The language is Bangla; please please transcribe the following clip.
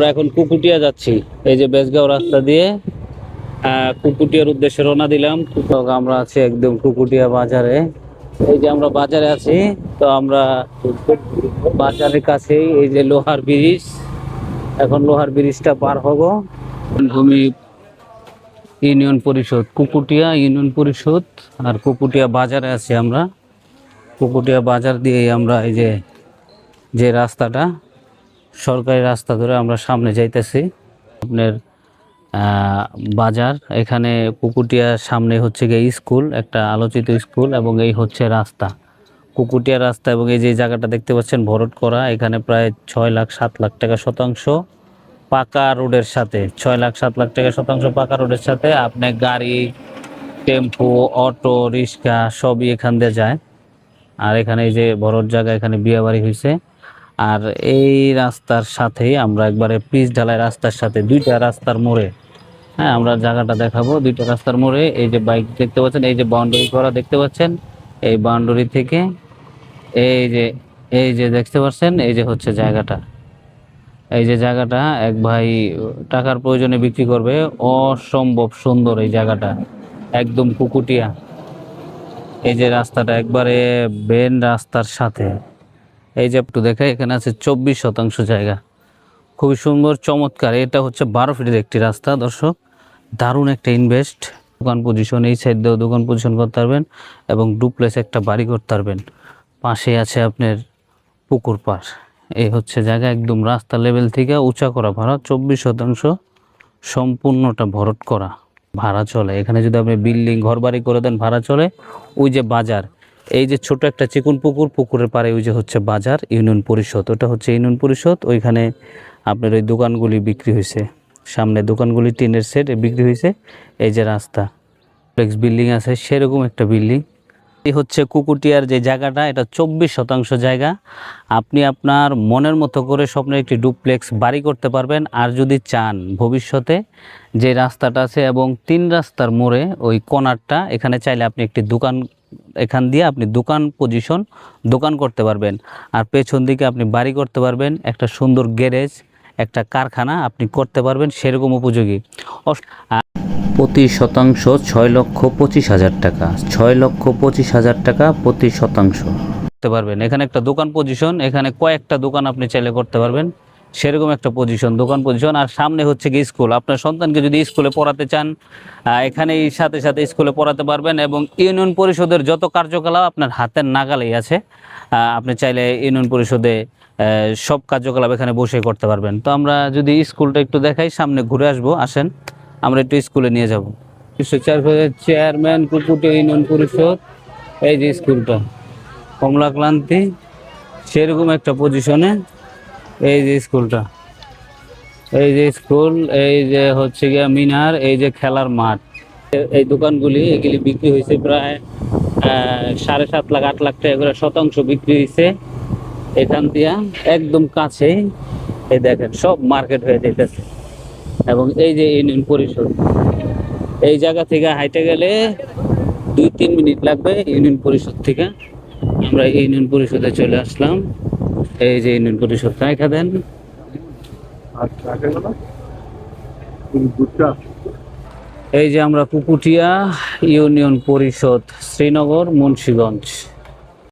আমরা এখন কুকুটিয়া যাচ্ছি। এই যে বেসগাঁও রাস্তা দিয়ে কুকুটিয়ার উদ্দেশ্যে রওনা দিলাম। আমরা আছি একদম কুকুটিয়া বাজারে। এই যে আমরা বাজারে আছি, তো আমরা বাজারের কাছেই এই যে লোহার ব্রিজ। এখন লোহার ব্রিজটা পার হব। ভূমি ইউনিয়ন পরিষদ, কুকুটিয়া ইউনিয়ন পরিষদ আর কুকুটিয়া বাজারে আছি আমরা। কুকুটিয়া বাজার দিয়ে আমরা এই যে যে রাস্তাটা। সরকারি রাস্তা ধরে আমরা সামনে যাইতেছি। আপনার বাজার, এখানে কুকুটিয়ার সামনে হচ্ছে গিয়ে স্কুল, একটা আলোচিত স্কুল এবং এই হচ্ছে রাস্তা। কুকুটিয়া রাস্তা এবং এই যে জায়গাটা দেখতে পাচ্ছেন, ভরট করা, এখানে প্রায় ছয় লাখ সাত লাখ টাকা শতাংশ পাকা রোডের সাথে, ছয় লাখ সাত লাখ টাকা শতাংশ পাকা রোডের সাথে আপনি গাড়ি, টেম্পো, অটো, রিক্সা সবই এখান দিয়ে যায়। আর এখানে এই যে বড়র জায়গা, এখানে বিয়ে বাড়ি হয়েছে আর এই রাস্তার সাথেই আমরা একবারে পিচ ঢালাই রাস্তার সাথে দুইটা রাস্তার মোড়ে হ্যাঁ আমরা জায়গাটা দেখাবো। দুইটা রাস্তার মোড়ে এই যে বাইক দেখতে পাচ্ছেন, এই যে বাউন্ডারি করা দেখতে পাচ্ছেন। এই বাউন্ডারি থেকে এই যে এই যে দেখতে পাচ্ছেন, এই যে হচ্ছে জায়গাটা। এই যে জায়গাটা এক ভাই টাকার প্রয়োজনে বিক্রি করবে। অসম্ভব সুন্দর এই জায়গাটা, একদম কুকুটিয়া। এই যে রাস্তাটা একবারে বেন রাস্তার সাথে। এই যে একটু দেখে, এখানে আছে চব্বিশ শতাংশ জায়গা। খুবই সুন্দর, চমৎকার। এটা হচ্ছে বারো ফিটের একটি রাস্তা, দর্শক। দারুণ একটা ইনভেস্ট দোকান পজিশন এই সাইড দিয়েও দোকান পজিশন করতে পারবেন এবং ডুপ্লেস একটা বাড়ি করতে পারবেন। পাশে আছে আপনার পুকুর পাড়। এই হচ্ছে জায়গা, একদম রাস্তা লেভেল থেকে উঁচা করা ভাড়া, চব্বিশ শতাংশ। সম্পূর্ণটা ভরট করা। ভাড়া চলে। এখানে যদি আপনি বিল্ডিং ঘর বাড়ি করে দেন, ভাড়া চলে। ওই যে বাজার এই যে ছোট একটা চিকুন পুকুর, পুকুরের পাড়ে ওই যে হচ্ছে বাজার, ইউনিয়ন পরিষদ। ওটা হচ্ছে ইউনিয়ন পরিষদ। ওইখানে আপনার ওই দোকানগুলি বিক্রি হয়েছে। সামনে দোকানগুলি টিনের সেট বিক্রি হয়েছে। এই যে রাস্তা ফ্লেক্স বিল্ডিং আছে, সেরকম একটা বিল্ডিং। এই হচ্ছে কুকুটিয়ার যে জায়গাটা, এটা চব্বিশ শতাংশ জায়গা। আপনি আপনার মনের মতো করে স্বপ্নের একটি ডুপ্লেক্স বাড়ি করতে পারবেন। আর যদি চান ভবিষ্যতে যে রাস্তাটা আছে এবং তিন রাস্তার মোড়ে ওই কর্নারটা এখানে চাইলে আপনি একটি দোকান এখান দিয়ে আপনি দোকান পজিশন দোকান করতে পারবেন। আর পেছন দিকে আপনি বাড়ি করতে পারবেন, একটা সুন্দর গ্যারেজ একটা কারখানা আপনি করতে পারবেন সেরকম উপযোগী। প্রতি শতাংশ ছয় লক্ষ পঁচিশ হাজার টাকা, ছয় লক্ষ পঁচিশ হাজার টাকা প্রতি শতাংশ। করতে পারবেন। এখানে একটা দোকান পজিশন এখানে কয়েকটা দোকান আপনি চাইলে করতে পারবেন। সেরকম একটা পজিশন দোকান পজিশন আর সামনে হচ্ছে কি স্কুল আপনার সন্তানকে যদি স্কুলে পড়াতে চান এখানেই সাথে সাথে স্কুলে পড়াতে পারবেন এবং ইউনিয়ন পরিষদের যত কার্যকলাপ আপনার হাতের নাগালেই আছে আপনি চাইলে ইউনিয়ন পরিষদে সব কার্যকলাপ এখানে বসে করতে পারবেন। তো আমরা যদি স্কুলটা একটু দেখাই, সামনে ঘুরে আসব, আসেন, আমরা একটু স্কুলে নিয়ে যাব। চেয়ারম্যান কুকুটি ইউনিয়ন পরিষদ, এই যে স্কুলটা কমলা ক্লান্তি সেরকম একটা পজিশনে এই যে স্কুলটা। এই যে স্কুল, এই যে হচ্ছে গিয়া মিনার, এই যে খেলার মাঠ। এই দোকানগুলি এগুলি বিক্রি হয়েছে প্রায় সাড়ে সাত লাখ, আট লাখ টাকা করে শতাংশ বিক্রি হয়েছে। এখান দিয়া একদম কাছেই এই দেখেন, সব মার্কেট হয়ে যেতেছে এবং এই যে ইউনিয়ন পরিষদ, এই জায়গা থেকে হাইটে গেলে দুই তিন মিনিট লাগবে ইউনিয়ন পরিষদ থেকে। আমরা ইউনিয়ন পরিষদে চলে আসলাম। এই যে ইউনিয়ন পরিষদ তাই দেন। এই যে আমরা পুকুটিয়া ইউনিয়ন পরিষদ শ্রীনগর মুন্সিগঞ্জ।